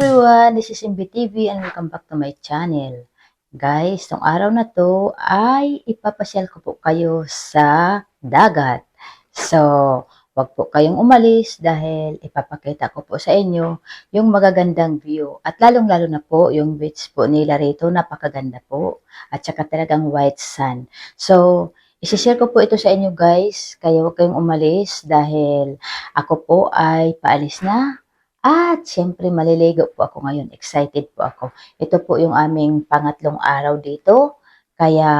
everyone, this is MB TV and welcome back to my channel. Guys, tong araw na to ay ipapasyal ko po kayo sa dagat. So, wag po kayong umalis dahil ipapakita ko po sa inyo yung magagandang view. At lalong-lalo na po yung beach po nila rito, napakaganda po. At saka talagang white sand. So, isishare ko po ito sa inyo guys, kaya wag kayong umalis dahil ako po ay paalis na at syempre, maliligo po ako ngayon. Excited po ako. Ito po yung aming pangatlong araw dito. Kaya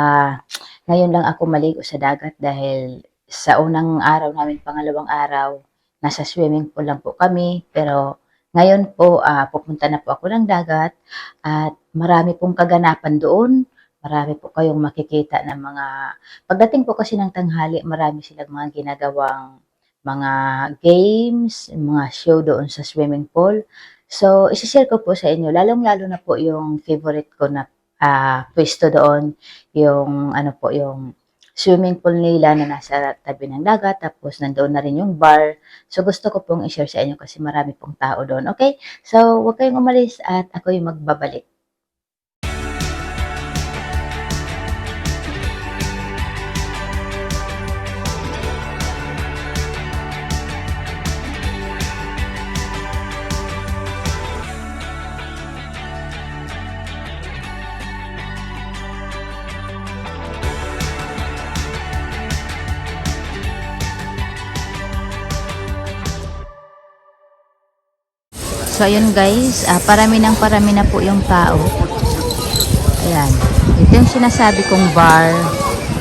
ngayon lang ako maligo sa dagat dahil sa unang araw namin, pangalawang araw, nasa swimming pool lang po kami. Pero ngayon po, ah, pupunta na po ako ng dagat at marami pong kaganapan doon. Marami po kayong makikita ng mga... Pagdating po kasi ng tanghali, marami silang mga ginagawang mga games, mga show doon sa swimming pool. So, isishare ko po sa inyo, lalong-lalo na po yung favorite ko na ah, pwesto doon, yung ano po, yung swimming pool nila na nasa tabi ng dagat, tapos nandoon na rin yung bar. So, gusto ko pong i-share sa inyo kasi marami pong tao doon. Okay? So, huwag kayong umalis at ako yung magbabalik. So, ayun guys, ah, parami ng parami na po yung tao. Ayan. Ito yung sinasabi kong bar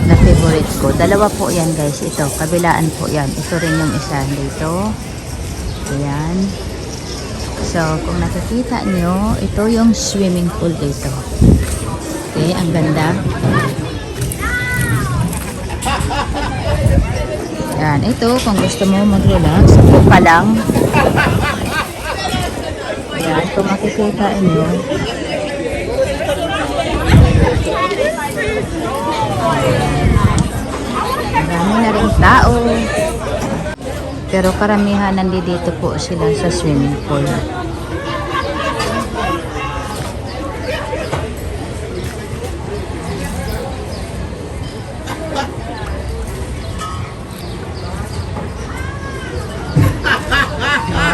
na favorite ko. Dalawa po yan guys. Ito, kabilaan po yan. Ito rin yung isa dito. Ayan. So, kung nakikita nyo, ito yung swimming pool dito. Okay, ang ganda. Ayan, ito, kung gusto mo mag-relax, pa lang. Kung makikita nyo. Marami na rin tao. Pero karamihan nandito po sila sa swimming pool.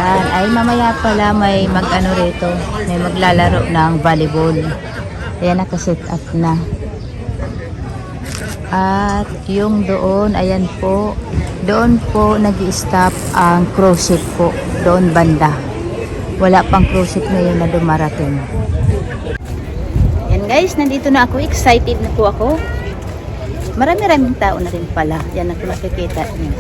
Ayan. Ay, mamaya pala may mag-ano rito. May maglalaro ng volleyball. Ayan, nakaset up na. At yung doon, ayan po. Doon po nag stop ang cruise ship po. Doon banda. Wala pang cruise ship ngayon na dumarating. Ayan guys, nandito na ako. Excited na po ako. Marami-raming tao na rin pala. Yan ang nakikita niyo.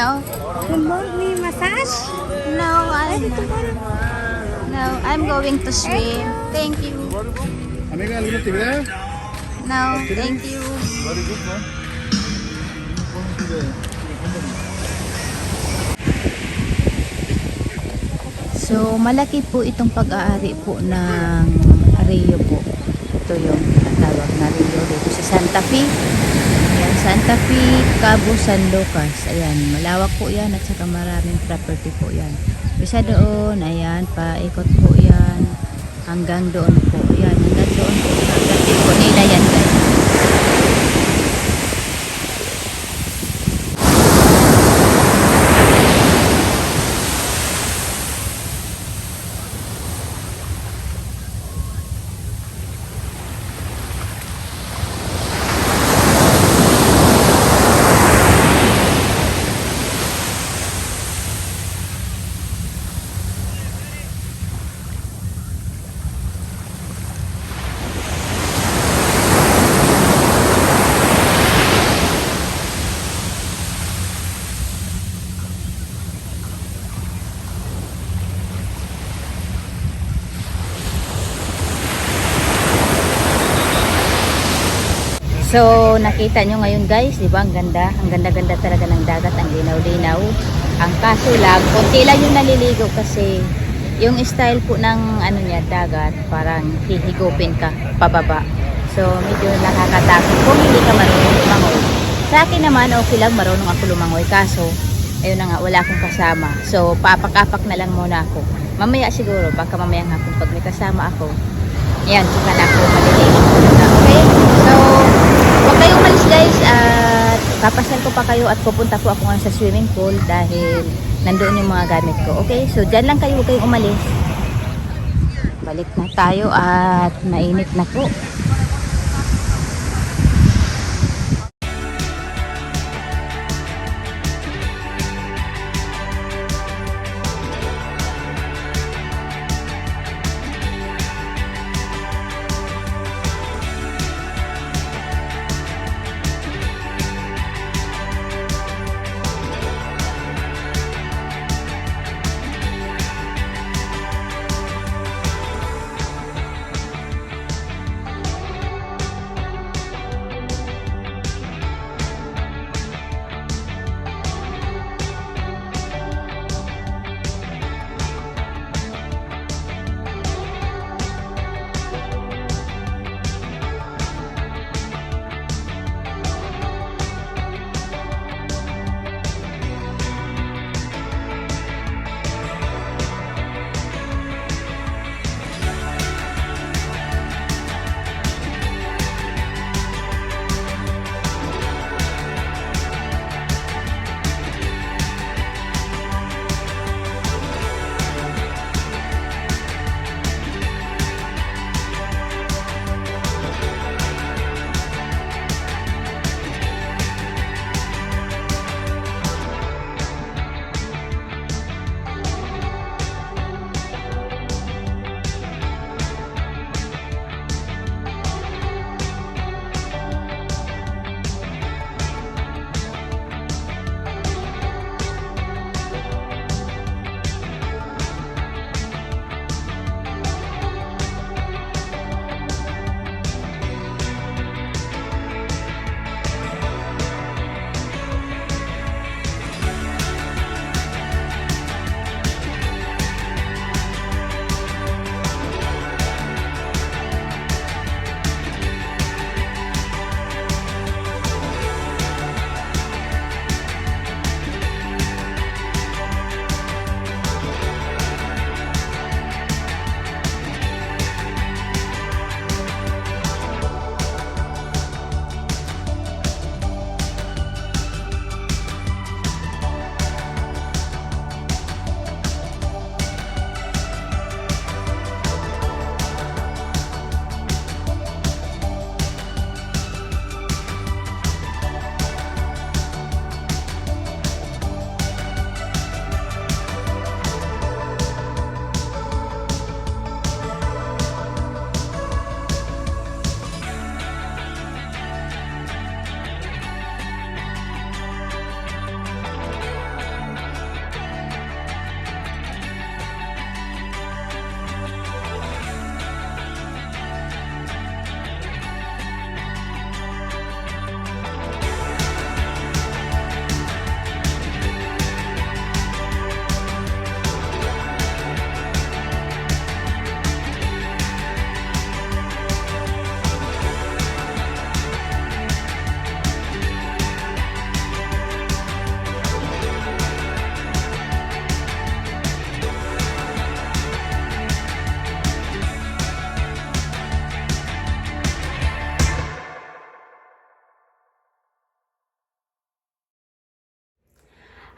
No. You want me massage? No, I'm no, I'm going to swim. Thank you. Amiga, ¿alguna actividad? No, thank you. Very good, no? So, malaki po itong pag-aari po ng Rio po. Ito yung tawag na Rio dito sa Santa Fe. Santa Fe, Cabo San Lucas. Ayan, malawak po yan at saka maraming property po yan. Isa doon, ayan, paikot po yan. Hanggang doon po. Ayan, hanggang doon po. Property po nila yan So, nakita nyo ngayon guys, di ba? Ang ganda. Ang ganda-ganda talaga ng dagat. Ang linaw-linaw. Ang kaso lang, konti lang yung naliligo kasi yung style po ng ano niya, dagat, parang hihigupin ka pababa. So, medyo nakakatakot kung hindi ka marunong lumangoy. Sa akin naman, okay lang marunong ako lumangoy. Kaso, ayun na nga, wala akong kasama. So, papak-apak na lang muna ako. Mamaya siguro, baka mamayang hapon pag may kasama ako, yan, saka na ako maliligo. Okay? So, huwag kayong umalis guys at papasyal ko pa kayo at pupunta po ako ngayon sa swimming pool dahil nandoon yung mga gamit ko. Okay? So, dyan lang kayo, huwag kayong umalis. Balik na tayo at mainit na po.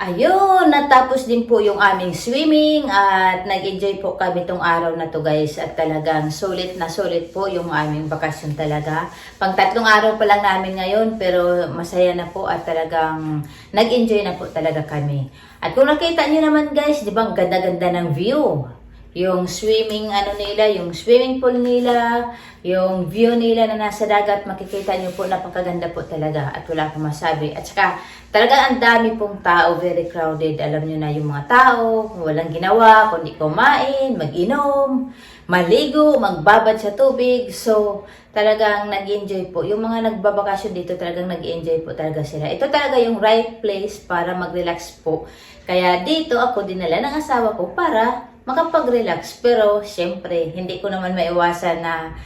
Ayun, natapos din po yung aming swimming at nag-enjoy po kami tong araw na to guys at talagang sulit na sulit po yung aming bakasyon talaga. Pang tatlong araw pa lang namin ngayon pero masaya na po at talagang nag-enjoy na po talaga kami. At kung nakita nyo naman guys, di ba ang ganda-ganda ng view? Yung swimming ano nila, yung swimming pool nila, yung view nila na nasa dagat, makikita nyo po napakaganda po talaga at wala akong masabi. At saka talaga ang dami pong tao, very crowded. Alam nyo na yung mga tao, walang ginawa, kundi kumain, mag-inom. maligo, magbabad sa tubig. So, talagang nag-enjoy po. Yung mga nagbabakasyon dito, talagang nag-enjoy po talaga sila. Ito talaga yung right place para mag-relax po. Kaya dito ako dinala ng asawa ko para makapag-relax. Pero, syempre, hindi ko naman maiwasan na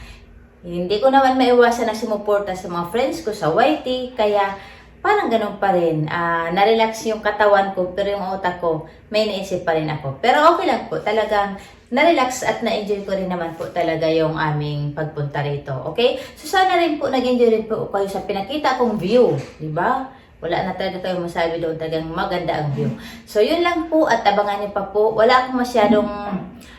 hindi ko naman maiwasan na sumuporta sa mga friends ko sa YT, kaya parang ganun pa rin. Ah, na-relax yung katawan ko, pero yung utak ko, may naisip pa rin ako. Pero okay lang po, talagang na-relax at na-enjoy ko rin naman po talaga yung aming pagpunta rito. Okay? So sana rin po, nag-enjoy rin po kayo sa pinakita kong view. di ba? Wala na talaga kayo masabi doon, talagang maganda ang view. So yun lang po at abangan niyo pa po. Wala akong masyadong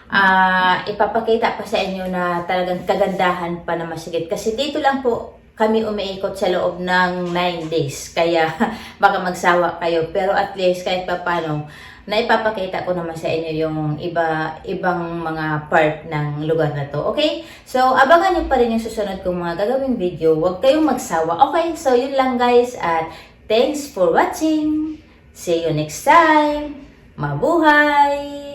ah ipapakita pa sa inyo na talagang kagandahan pa na masigit. Kasi dito lang po kami umiikot sa loob ng 9 days. Kaya baka magsawa kayo. Pero at least kahit pa paano, na ipapakita ko naman sa inyo yung iba ibang mga part ng lugar na to. Okay? So, abangan nyo pa rin yung susunod kong mga gagawing video. Huwag kayong magsawa. Okay? So, yun lang guys. At thanks for watching. See you next time. Mabuhay!